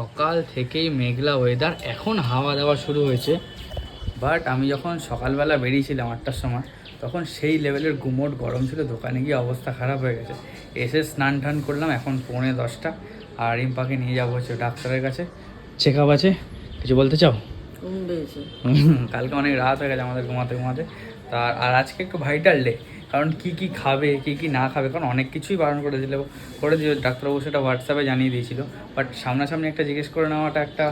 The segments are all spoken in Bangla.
সকাল থেকেই মেঘলা ওয়েদার এখন হাওয়া দেওয়া শুরু হয়েছে। বাট আমি যখন সকালবেলা বেরিয়েছিলাম আটটার সময় তখন সেই লেভেলের গুমোট গরম ছিল দোকানে গিয়ে অবস্থা খারাপ হয়ে গেছে। এসে স্নান টান করলাম এখন পৌনে দশটা আর রিম্পাকে নিয়ে যাব হচ্ছে ডাক্তারের কাছে। চেক আপ আছে? কিছু বলতে চাও? কালকে অনেক রাত হয়ে গেছে আমাদের ঘুমাতে ঘুমাতে। তার আর আজকে একটু ভাইটাল ডে কারণ কি কি খাবে, কি কি না খাবে, কারণ অনেক কিছুই বারণ করে দিল করে দিয়ে ডাক্তারবাবু সেটা হোয়াটসঅ্যাপে জানিয়ে দিয়েছিল। বাট সামনাসামনি একটা জিজ্ঞেস করে নেওয়াটা একটা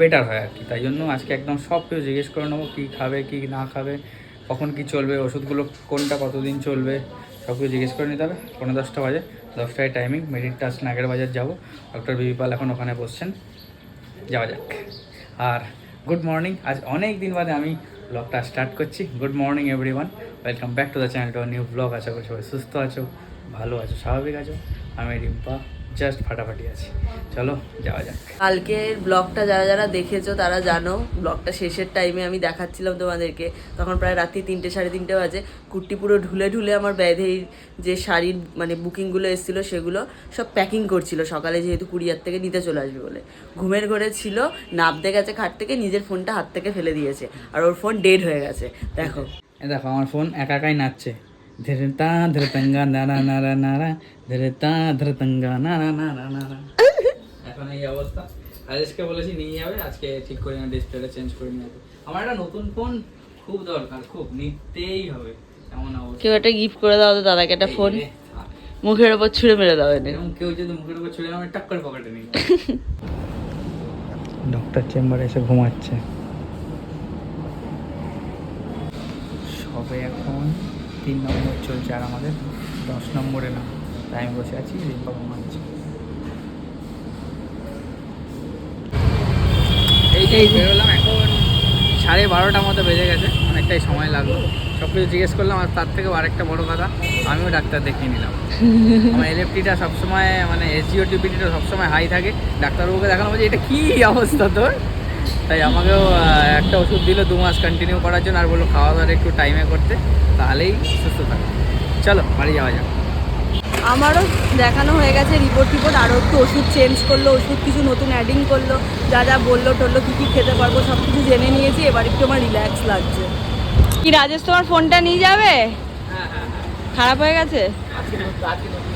বেটার হয় আর কি। তাই জন্য আজকে একদম সব কিছু জিজ্ঞেস করে নেব, কী খাবে, কি না খাবে, কখন কি চলবে, ওষুধগুলো কোনটা কতদিন চলবে, সব কিছু জিজ্ঞেস করে নিতে হবে। পনেরো দশটা বাজে, দশটায় টাইমিং মেরিট টাস নাগের বাজার যাব। ডক্টর বিবি পাল এখন ওখানে বসছেন। যাওয়া যাক। আর গুড মর্নিং আজ অনেক দিন বাদে আমি ব্লগটা স্টার্ট করছি। Good morning everyone welcome back to the channel, to new blog. আশা করি সবাই সুস্থ আছো, ভালো আছো, স্বাভাবিক আছো। আমি রিম্পা। জাস্ট ফাটাফাটি আছি। চলো যাওয়া যাক। কালকের ব্লগটা যারা যারা দেখেছ তারা জানো ব্লগটা শেষের টাইমে আমি দেখাচ্ছিলাম তোমাদেরকে। তখন প্রায় রাত্রি তিনটে সাড়ে তিনটে বাজে। কুর্তি পুরো ঢুলে ঢুলে আমার ব্যাধের যে শাড়ির মানে বুকিংগুলো এসেছিল সেগুলো সব প্যাকিং করছিল। সকালে যেহেতু কুরিয়ার থেকে নিতে চলে আসবে বলে। ঘুমের ঘরে ছিল নাবতে গেছে খাট থেকে নিজের ফোনটা হাত থেকে ফেলে দিয়েছে। আর ওর ফোন ডেড হয়ে গেছে। দেখো। দেখো আমার ফোন একা একাই নাচছে। নারা নারা নারা নারা নারা নারা এখন এই অবস্থা। আজকে বলেছি নিয়ে যাবে আজকে ঠিক করে না ডিসপ্লেটা চেঞ্জ করে নিয়ে যাবে। আমার একটা নতুন ফোন খুব দরকার খুব নিতেই হবে এমন অবস্থা। কেউ একটা গিফট করে দাও তো দাদাকে একটা ফোন। মুখের উপর ছুঁড়ে মেরে দাও এনে। কেউ যদি মুখের উপর ছুড়ে আমি টাক করে পকেটে নিই ডক্টর চেম্বারে এসে ঘুমাচ্ছে। সবে এখন তিন নম্বর চলছে আর আমাদের দশ নম্বরে না। তাই আমি বসে আছি, রিম্পা ঘুমাচ্ছে এই যে বেরোলাম, এখন সাড়ে বারোটার মতো বেজে গেছে, অনেকটাই সময় লাগল। সব কিছু জিজ্ঞেস করলাম, আর তার থেকেও আরেকটা বড় কথা, আমিও ডাক্তার দেখিয়ে নিলাম। আমার এলএফটিটা সবসময় মানে এসজিও টিপিটিটা সবসময় হাই থাকে। ডাক্তারবাবুকে দেখানো বলছে, এটা কী অবস্থা তোর? তাই আমাকেও একটা ওষুধ দিল দু মাস কন্টিনিউ করার জন্য আর বলল খাওয়া দাওয়া একটু টাইমে করতে তাহলেই সুস্থ থাকবে। চলো বাড়ি যাওয়া যাক। আমারও দেখানো হয়ে গেছে রিপোর্ট টিপোর্ট আরও একটু ওষুধ চেঞ্জ করল ওষুধ কিছু নতুন অ্যাডিং করল যা যা বলল টললো কী কী খেতে পারব সব কিছু জেনে নিয়েছি এবার একটু আমার রিল্যাক্স লাগছে। কি রাজেশ তোমার ফোনটা নিয়ে যাবে? খারাপ হয়ে গেছে?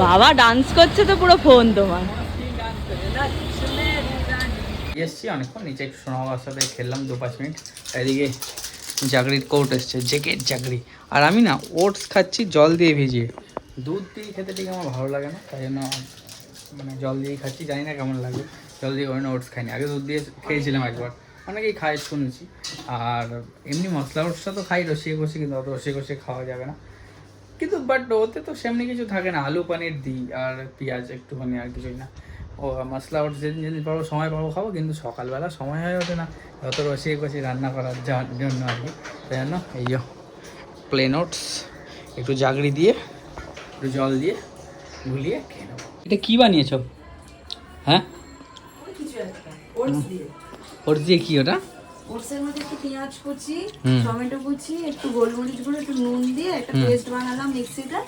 বাবা ডান্স করছে তো পুরো ফোন তোমার। এসছি অনেকক্ষণ, নিচে একটু সোনা বাবার সাথে খেললাম দু পাঁচ মিনিট। এদিকে চাকরির কোর্ট এসছে জেকেট চাকরি আর আমি না ওটস খাচ্ছি, জল দিয়ে ভিজিয়ে। দুধ দিয়ে খেতে ঠিক আমার ভালো লাগে না, তাই জন্য মানে জল দিয়েই খাচ্ছি, জানি না কেমন লাগবে জল দিয়ে কোনো ওটস খাইনি, আগে দুধ দিয়ে খেয়েছিলাম একবার। অনেকেই খায় শুনেছি। আর এমনি মশলা ওটসটা তো খাই, রসিয়ে কষে কিন্তু অত রসিয়ে কষে খাওয়া যাবে না। কিন্তু বাট ওতে তো সেমনি কিছু থাকে না, আলু, পানির দিই, আর পেঁয়াজ একটুখানি আর কিছুই না। ও মশলা ওর যেদিন যেদিন পাবো সময় পাবো খাব কিন্তু সকালবেলা সময় হয়ে ওঠে না। যত রসিয়ে কষি রান্না করার জন্য আর কি। তাই জন্য এই প্লেন ওটস একটু জাগড়ি দিয়ে একটু জল দিয়ে গুলিয়ে খেয়ে নেব। এটা কী বানিয়েছ? হ্যাঁ? ওটস দিয়ে কী ওটা? ওটসের মধ্যে একটু পেঁয়াজ কুচি টমেটো কুচি একটু গোলমরিচ গুঁড়ো একটু নুন দিয়ে একটা পেস্ট বানালাম মিক্সিটা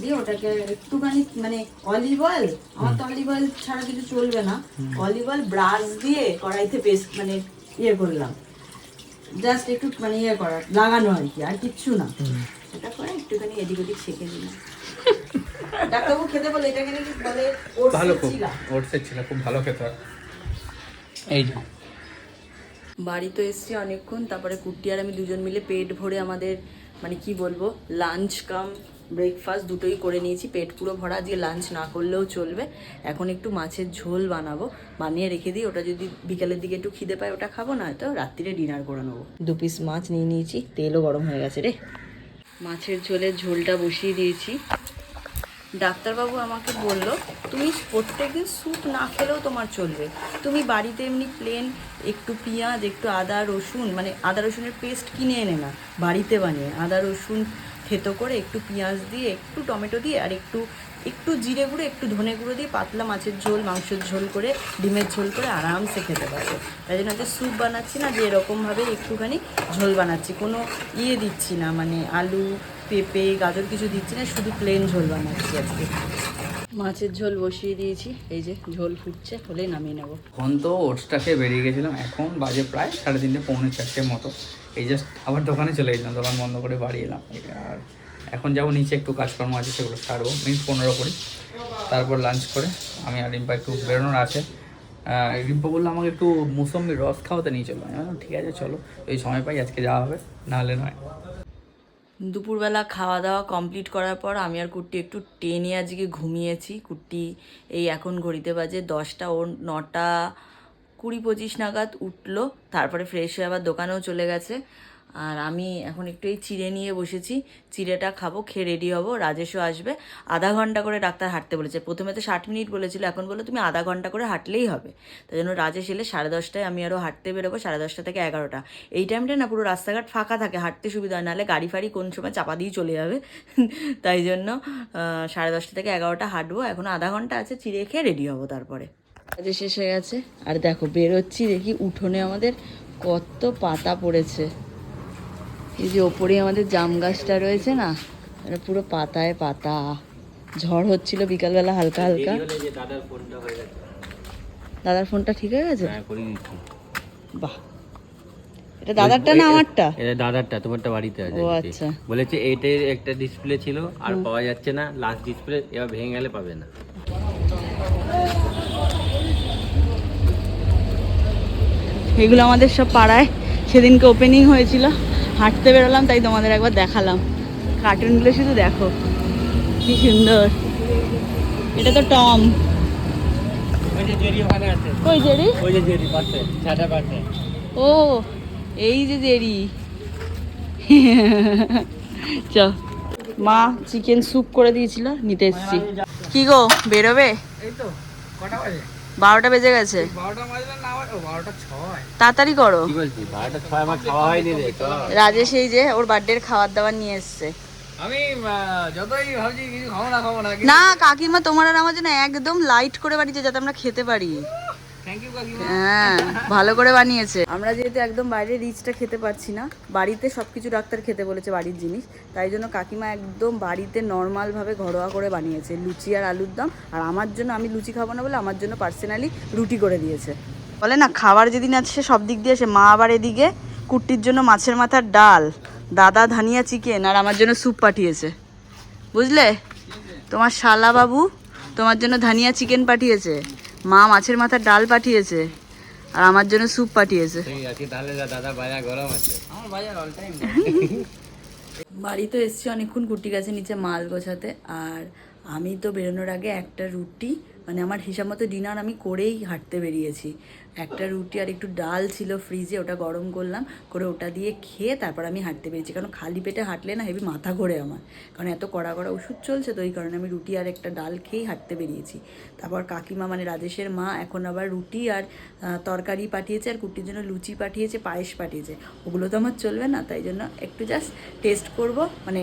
দিয়ে ওটাকে একটুখানি মানে অলিভ অয়েল আমার তো অলিভ অয়েল ছাড়া কিছু চলবে না। অলিভ অয়েল ব্রাশ দিয়ে কড়াইতে পেস্ট মানে ইয়ে করলাম। জাস্ট একটু মানে ইয়ে করা লাগানো আর কি আর কিচ্ছু না। এটা করে একটুখানি এদিক ওদিক ছেঁকে দিলাম। ডাক্তারবাবু খেতে বলে এটাকে নাকি বলে ভালো ওটসের খুব ওটসের ছিল খুব ভালো খেতে এই যে। বাড়ি তো এসছি অনেকক্ষণ তারপরে কুর্তি আর আমি দুজন মিলে পেট ভরে আমাদের মানে কি বলব লাঞ্চ কাম ব্রেকফাস্ট দুটোই করে নিয়েছি। পেট পুরো ভরা দিয়ে লাঞ্চ না করলেও চলবে। এখন একটু মাছের ঝোল বানাবো। বানিয়ে রেখে দিই ওটা যদি বিকালের দিকে একটু খিদে পায় ওটা খাব না তো রাত্রিরে ডিনার করে নেব। দু পিস মাছ নিয়ে নিয়েছি তেলও গরম হয়ে গেছে রে। মাছের ঝোলের ঝোলটা বসিয়ে দিয়েছি। ডাক্তারবাবু আমাকে বলল, তুমি প্রত্যেকদিন স্যুপ না খেলেও তোমার চলবে। তুমি বাড়িতে এমনি প্লেন একটু পেঁয়াজ, একটু আদা, রসুন মানে আদা, রসুনের পেস্ট কিনে এনে না, বাড়িতে বানিয়ে। আদা, রসুন থেতো করে একটু পেঁয়াজ দিয়ে, একটু টমেটো দিয়ে, আর একটু একটু জিরে গুঁড়ো, একটু ধনে গুঁড়ো দিয়ে পাতলা মাছের ঝোল, মাংসের ঝোল করে, ডিমের ঝোল করে আরামসে খেতে পারবে। তাই জন্য হচ্ছে স্যুপ বানাচ্ছি না, যে এরকমভাবে একটুখানি ঝোল বানাচ্ছি। কোনো ইয়ে দিচ্ছি না মানে আলু পেঁপে গাজর কিছু দিচ্ছি না শুধু প্লেন ঝোল বানাচ্ছি আজকে। মাছের ঝোল বসিয়ে দিয়েছি এই যে ঝোল ফুটছে হলেই নামিয়ে নেব। এখন তো ওটসটাকে বেরিয়ে গেছিলাম এখন বাজে প্রায় সাড়ে তিনটে পৌনে চারটের মতো। এই জাস্ট আবার দোকানে চলে গেছিলাম দোকান বন্ধ করে বাড়ি এলাম। আর এখন যাব নিচে একটু কাজকর্ম আছে সেগুলো সারবো মিনিট পনেরো করি তারপর লাঞ্চ করে আমি আর রিম্পা একটু বেরোনোর আছে। রিম্পা বলল আমাকে একটু মুসম্বির রস খাওয়াতে নিয়ে চলো। আমি ঠিক আছে চলো। এই সময় পাই আজকে যাওয়া হবে নাহলে নয়। দুপুরবেলা খাওয়া দাওয়া কমপ্লিট করার পর আমি আর কুট্টি একটু টেনে আজকে ঘুমিয়েছি। কুট্টি এই এখন ঘড়িতে বাজে দশটা ও নটা কুড়ি পঁচিশ নাগাদ উঠল, তারপরে ফ্রেশ হয়ে আবার দোকানেও চলে গেছে। আর আমি এখন একটু এই চিড়ে নিয়ে বসেছি। চিড়েটা খাব, খেয়ে রেডি হব, রাজেশও আসবে। আধা ঘণ্টা করে ডাক্তার হাঁটতে বলেছে। প্রথমে তো ষাট মিনিট বলেছিল, এখন বলল তুমি আধা ঘণ্টা করে হাঁটলেই হবে। তাই জন্য রাজেশ এলে সাড়ে দশটায় আমি আরও হাঁটতে বেরোবো, সাড়ে দশটা থেকে এগারোটা। এই টাইমটা না পুরো রাস্তাঘাট ফাঁকা থাকে, হাঁটতে সুবিধা হয়। নাহলে গাড়ি ফাড়ি কোন সময় চাপা দিয়ে চলে যাবে। তাই জন্য সাড়ে দশটা থেকে এগারোটা হাঁটবো। এখন আধা ঘণ্টা আছে, চিড়ে খেয়ে রেডি হব তারপরে। কাজে শেষ হয়ে গেছে। আর দেখো, বেরোচ্ছি দেখি উঠোনে আমাদের কত পাতা পড়েছে। এই যে ওপরে আমাদের জাম গাছটা রয়েছে না এটা পুরো পাতায় পাতা। ঝড় হচ্ছিল বিকালবেলা হালকা হালকা। দাদার ফোনটা ঠিক হয়ে গেছে? হ্যাঁ বাহ। এটা দাদারটা না আমারটা? এটা দাদারটা তোমারটা বাড়িতে আছে ও আচ্ছা। বলেছে এইটার একটা ডিসপ্লে ছিল আর পাওয়া যাচ্ছে না লাস্ট ডিসপ্লে এবার ভেঙে গেলে পাবে না। এগুলো আমাদের সব পাড়ায় সেদিনকে ওপেনিং হয়েছিল। হাঁটতে বেরোলাম তাই তোমাদের একবার দেখালাম। কার্টুনগুলো শুধু দেখো। কি সুন্দর। এটা তো টম। ওই জেরি ওখানে আছে। কই জেরি? ওই যে জেরি পাশে ছাটা পাশে। ও এই যে জেরি। চ মা চিকেন স্যুপ করে দিয়েছিল নিতে এসছি। কি গো বেরোবে? এই তো কটা বাজে? বারোটা বেজে গেছে। তাড়াতাড়ি করো। কি বলছি বারোটা ছয় আমার খাওয়া হয়নি রে তো রাজেশ এই যে ওর বার্থডের খাবার দাবার নিয়ে এসছে। আমি যতই ভাবছি কিছু খাব না খাব না না কাকিমা তোমার আর আমার জন্য একদম লাইট করে বাড়িতে যাতে আমরা খেতে পারি। হ্যাঁ ভালো করে বানিয়েছে। আমরা যেহেতু একদম বাইরে রিচটা খেতে পারছি না, বাড়িতে সব কিছু ডাক্তার খেতে বলেছে বাড়ির জিনিস, তাই জন্য কাকিমা একদম বাড়িতে নর্মালভাবে ঘরোয়া করে বানিয়েছে, লুচি আর আলুর দম। আর আমার জন্য আমি লুচি খাব না বলে আমার জন্য পার্সোনালি রুটি করে দিয়েছে। বলে না, খাবার যেদিন আছে সব দিক দিয়ে আসে। মা আবার এদিকে কুট্টির জন্য মাছের মাথার ডাল, দাদা ধানিয়া চিকেন আর আমার জন্য স্যুপ পাঠিয়েছে। বুঝলে? তোমার শালা বাবু তোমার জন্য ধানিয়া চিকেন পাঠিয়েছে। মা মাছের মাথার ডাল পাঠিয়েছে আর আমার জন্য স্যুপ পাঠিয়েছে। বাড়িতে আছে তাহলে দাদা বাজার গরম আছে। আমার বাজার অল টাইম বাড়ি তো এসছি অনেকক্ষণ কুটি গাছে নিচে মাল গোছাতে আর আমি তো বেরোনোর আগে একটা রুটি মানে আমার হিসাব মতো ডিনার আমি করেই হাঁটতে বেরিয়েছি। একটা রুটি আর একটু ডাল ছিল ফ্রিজে, ওটা গরম করলাম, করে ওটা দিয়ে খেয়ে তারপর আমি হাঁটতে বেরিয়েছি। কারণ খালি পেটে হাঁটলে না হেভি মাথা ঘোরে আমার। কারণ এত কড়া কড়া ওষুধ চলছে তো ওই কারণে আমি রুটি আর একটা ডাল খেয়েই হাঁটতে বেরিয়েছি। তারপর কাকিমা মানে রাজেশের মা, এখন আবার রুটি আর তরকারি পাঠিয়েছে আর কুটির জন্য লুচি পাঠিয়েছে, পায়েস পাঠিয়েছে। ওগুলো তো আমার চলবে না, তাই জন্য একটু জাস্ট টেস্ট করব মানে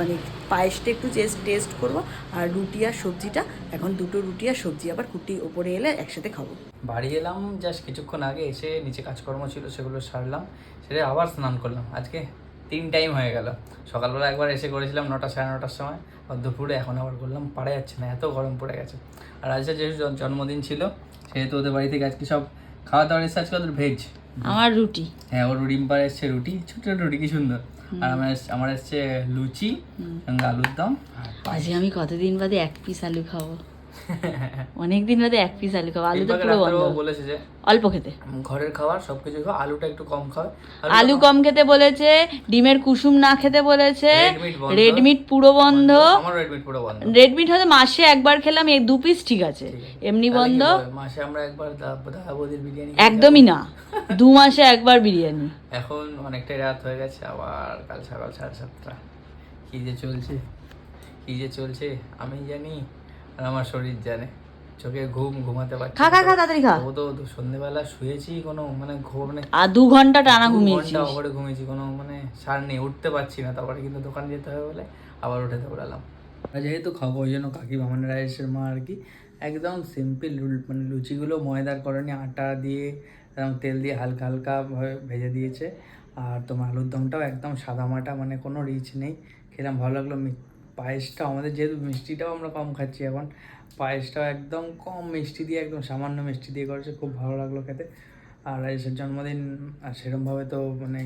মানে পায়েসটা একটু টেস্ট টেস্ট করব। আর রুটি আর সবজিটা, এখন দুটো রুটি আর সবজি আবার কুটি ওপরে এলে একসাথে খাব। বাড়ি এলাম জাস্ট কিছুক্ষণ আগে এসে নিচে কাজকর্ম ছিল, সেগুলো সারলাম সেটা আবার স্নান করলাম। আজকে তিন টাইম হয়ে গেল। সকালবেলা একবার এসে করেছিলাম নটা সাড়ে নটার সময়, আর দুপুরে এখন আবার করলাম, পারা যাচ্ছে না, এত গরম পড়ে গেছে। আর আজকে যেহেতু জন্মদিন ছিল, সেহেতু ওদের বাড়ি থেকে আজকে সব খাওয়া দাওয়ার এসে আজকে ওদের ভেজ আমার রুটি। হ্যাঁ ওর রিম্পার এসছে রুটি ছোট ছোট রুটি কি সুন্দর। আর আমার আমার এসছে লুচি সঙ্গে আলুর দম। আজকে আমি কতদিন বাদে এক পিস আলু খাব? অনেক দিন বাদে এক পিস আলু খাব আলু তো পুরো বন্ধ। বলেছে যে অল্প খেতে। ঘরের খাবার সবকিছু আলুটা একটু কম খাও আলু কম খেতে বলেছে ডিমের কুসুম না খেতে বলেছে। রেড মিট পুরো বন্ধ আমার রেডমিট পুরো বন্ধ। রেড মিট হয়তো মাসে একবার খেলাম এই দু পিস ঠিক আছে এমনি বন্ধ। মাসে আমরা একবার দা- বৌদির বিরিয়ানি একদমই না দু মাসে একবার বিরিয়ানি। এখন অনেকটাই রাত হয়ে গেছে আবার কাল সকাল সাড়ে সাতটা। কি যে চলছে কি যে চলছে আমি জানি। আর আমার শরীর জানে। চোখে ঘুম ঘুমাতে পারছি খা খা খা তাড়াতাড়ি খা। ও তো সন্ধ্যেবেলা শুয়েছি কোনো মানে ঘুম মানে আর দু ঘণ্টা টানা দু ঘুমিয়েছিস। ঘণ্টা ওপরে ঘুমিয়েছি কোনো মানে সার নেই উঠতে পারছি না। তারপরে কিন্তু দোকান যেতে হবে বলে আবার উঠে দৌড়ালাম। যেহেতু খাব ওই জন্য কাকি মানে রাইসের মা আর কি একদম সিম্পল মানে লুচিগুলো ময়দার করেনি আটা দিয়ে একদম তেল দিয়ে হালকা হালকা ভাবে ভেজে দিয়েছে। আর তোমার আলুর দমটাও একদম সাদা মাটা মানে কোনো রিচ নেই। খেলাম ভালো লাগল পায়েসটা আমাদের যেহেতু মিষ্টিটাও আমরা কম খাচ্ছি এখন, পায়েসটাও একদম কম মিষ্টি দিয়ে, একদম সামান্য মিষ্টি দিয়ে করেছে, খুব ভালো লাগল খেতে। আর রাজেশের জন্মদিন, আর সেরমভাবে তো মানে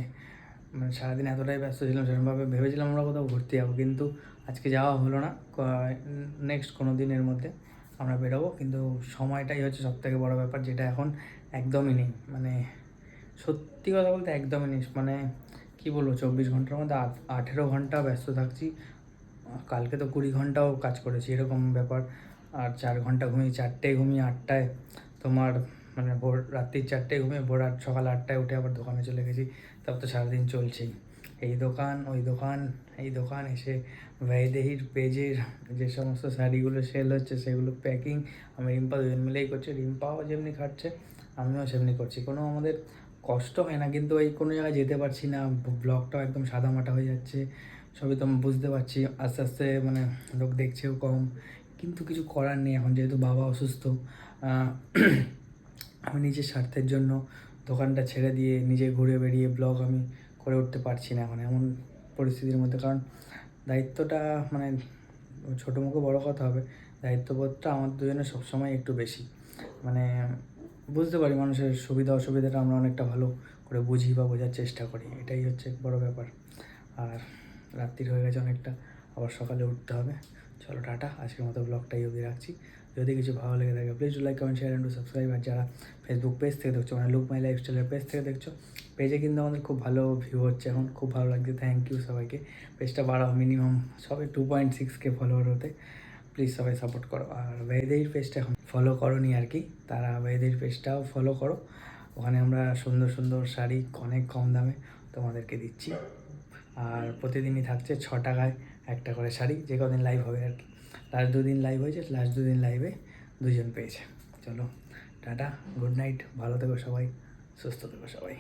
মানে সারাদিন এতটাই ব্যস্ত ছিলাম সেরকমভাবে ভেবেছিলাম আমরা কোথাও ঘুরতে যাব, কিন্তু আজকে যাওয়া হলো না। নেক্সট কোনো দিনের মধ্যে আমরা বেরোবো, কিন্তু সময়টাই হচ্ছে সব থেকে বড়ো ব্যাপার, যেটা এখন একদমই নেই। মানে সত্যি কথা বলতে একদমই নেই। মানে কী বলব, চব্বিশ ঘণ্টার মধ্যে আঠেরো ঘণ্টা ব্যস্ত থাকছি। কালকে তো কুড়ি ঘন্টাও কাজ করেছি, এরকম ব্যাপার। আর চার ঘণ্টা ঘুমিয়ে চারটে ঘুমিয়ে আটটায় তোমার মানে ভোর, রাত্রির চারটেয় ঘুমিয়ে ভোর আট, সকাল আটটায় উঠে আবার দোকানে চলে গেছি। তারপর তো সারাদিন চলছেই। এই দোকান, ওই দোকান, এই দোকান এসে ভ্যাইদেহির পেজের যে সমস্ত শাড়িগুলো সেল হচ্ছে, সেগুলো প্যাকিং আমি রিম্পা দুজন মিলেই করছি, রিম্পাও যেমনি খাচ্ছে আমিও সেমনি করছি। কোনো আমাদের কষ্ট হয় না, কিন্তু এই কোনো জায়গায় যেতে পারছি না, ব্লগটাও একদম সাদামাটা হয়ে যাচ্ছে। সবই তো আমি বুঝতে পারছি। আস্তে আস্তে মানে লোক দেখছেও কম। কিন্তু কিছু করার নেই এখন, যেহেতু বাবা অসুস্থ আমি নিজের স্বার্থের জন্য দোকানটা ছেড়ে দিয়ে নিজে ঘুরে বেরিয়ে ব্লগ আমি করে উঠতে পারছি না এখন এমন পরিস্থিতির মধ্যে। কারণ দায়িত্বটা মানে ছোটো মুখে বড়ো কথা হবে, দায়িত্ববোধটা আমার দুজনের সবসময় একটু বেশি। মানে বুঝতে পারি মানুষের সুবিধা অসুবিধাটা আমরা অনেকটা ভালো করে বুঝি বা বোঝার চেষ্টা করি, এটাই হচ্ছে বড় ব্যাপার। আর রাত্রির হয়ে গেছে অনেকটা, আবার সকালে উঠতে হবে। চলো টাটা, আজকের মতো ব্লগটাই অবধি রাখছি। যদি কিছু ভালো লেগে থাকে please like comment share and subscribe আর যারা ফেসবুক পেজ থেকে দেখছ মানে লুক মাই লাইফস্টাইলের পেজ থেকে দেখছ পেজে কিন্তু আমাদের খুব ভালো ভিউ হচ্ছে এখন, খুব ভালো লাগছে। থ্যাংক ইউ সবাইকে। পেজটা বাড়াও মিনিমাম সবে two point six K follower হতে। প্লিজ সবাই সাপোর্ট করো। আর বেদের পেজটা এখন ফলো করো নি আর কি। তারা বেদের পেজটাও ফলো করো। ওখানে আমরা সুন্দর সুন্দর শাড়ি অনেক কম দামে তোমাদেরকে দিচ্ছি। আর প্রতিদিনই থাকছে ছ টাকায় একটা করে শাড়ি, যে কদিন লাইভ হবে আর কি। লাস্ট দুদিন লাইভ হয়েছে লাস্ট দুদিন লাইভে দুজন পেয়েছে। চলো, টাটা গুড নাইট ভালো থেকো সবাই, সুস্থ থেকো সবাই।